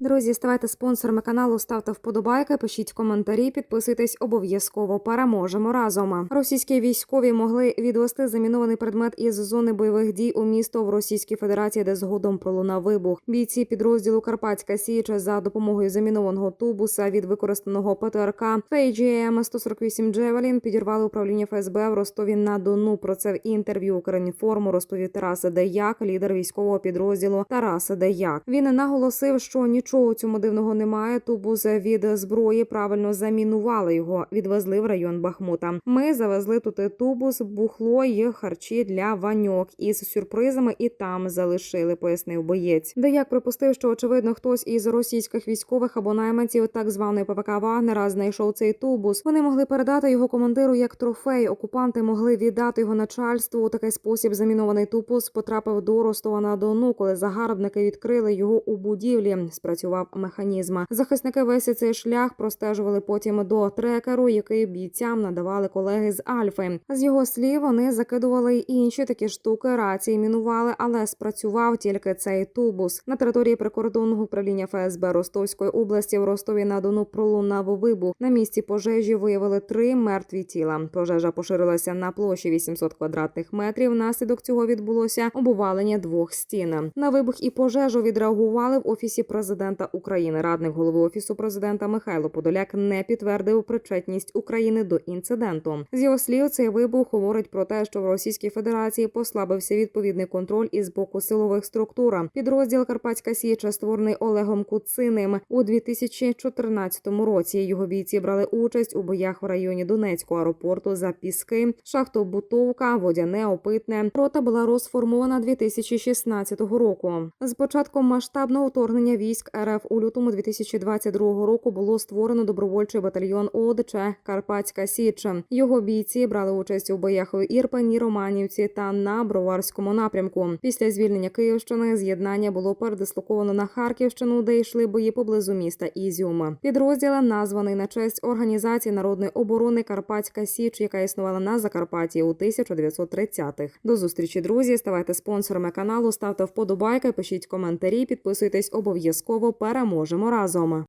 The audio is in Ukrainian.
друзі, ставайте спонсорами каналу, ставте вподобайки, пишіть коментарі, підписуйтесь обов'язково. Переможемо разом. Російські військові могли відвести замінований предмет із зони бойових дій у місто в Російській Федерації, де згодом пролунав вибух. Бійці підрозділу Карпатська Січ за допомогою замінованого тубуса від використаного ПТРК FAGM 148 Джевелін підірвали управління ФСБ в Ростові на Дону. Про це в інтерв'ю Укрінформу розповів Тарас Деяк, лідер військового підрозділу Тарас Деяк. Він наголосив, що нічого у цьому дивного немає. Тубус від зброї правильно замінували його, відвезли в район Бахмута. Ми завезли тут тубус, бухло і харчі для ваньок із сюрпризами, і там залишили, пояснив боєць. Деяк припустив, що очевидно хтось із російських військових або найманців так званої ПВК Вагнера знайшов цей тубус. Вони могли передати його командиру як трофей. Окупанти могли віддати його начальству. У такий спосіб замінований тубус потрапив до Ростова на Дону, коли загарбники відкрили його у будівлі. Спрацював механізм. Захисники весь цей шлях простежували потім до трекеру, який бійцям надавали колеги з Альфи. З його слів вони закидували й інші такі штуки. Рації мінували, але спрацював тільки цей тубус. На території прикордонного управління ФСБ Ростовської області в Ростові на Дону пролунав вибух. На місці пожежі виявили три мертві тіла. Пожежа поширилася на площі 800 квадратних метрів. Внаслідок цього відбулося обвалення двох стін. На вибух і пожежу відреагували в офісі президента України. Радник голови офісу президента Михайло Подоляк не підтвердив причетність України до інциденту. З його слів, цей вибух говорить про те, що в Російській Федерації послабився відповідний контроль із боку силових структур. Підрозділ Карпатська Січа створений Олегом Куциним у 2014 році. Його бійці брали участь у боях в районі Донецького аеропорту за Піски, шахту Бутовка, Водяне, Опитне. Рота була розформована 2016 року. З початком масштабного вторгнення військ РФ у лютому 2022 року було створено добровольчий батальйон ОДЧ Карпатська Січ. Його бійці брали участь у боях у Ірпені, Романівці та на Броварському напрямку. Після звільнення Київщини з'єднання було передислоковано на Харківщину, де йшли бої поблизу міста Ізюм. Підрозділ названий на честь організації народної оборони Карпатська Січ, яка існувала на Закарпатті у 1930-х. До зустрічі, друзі. Ставайте спонсорами каналу, ставте вподобайки, пишіть коментарі, підписуйтесь обов'язково. Переможемо разом.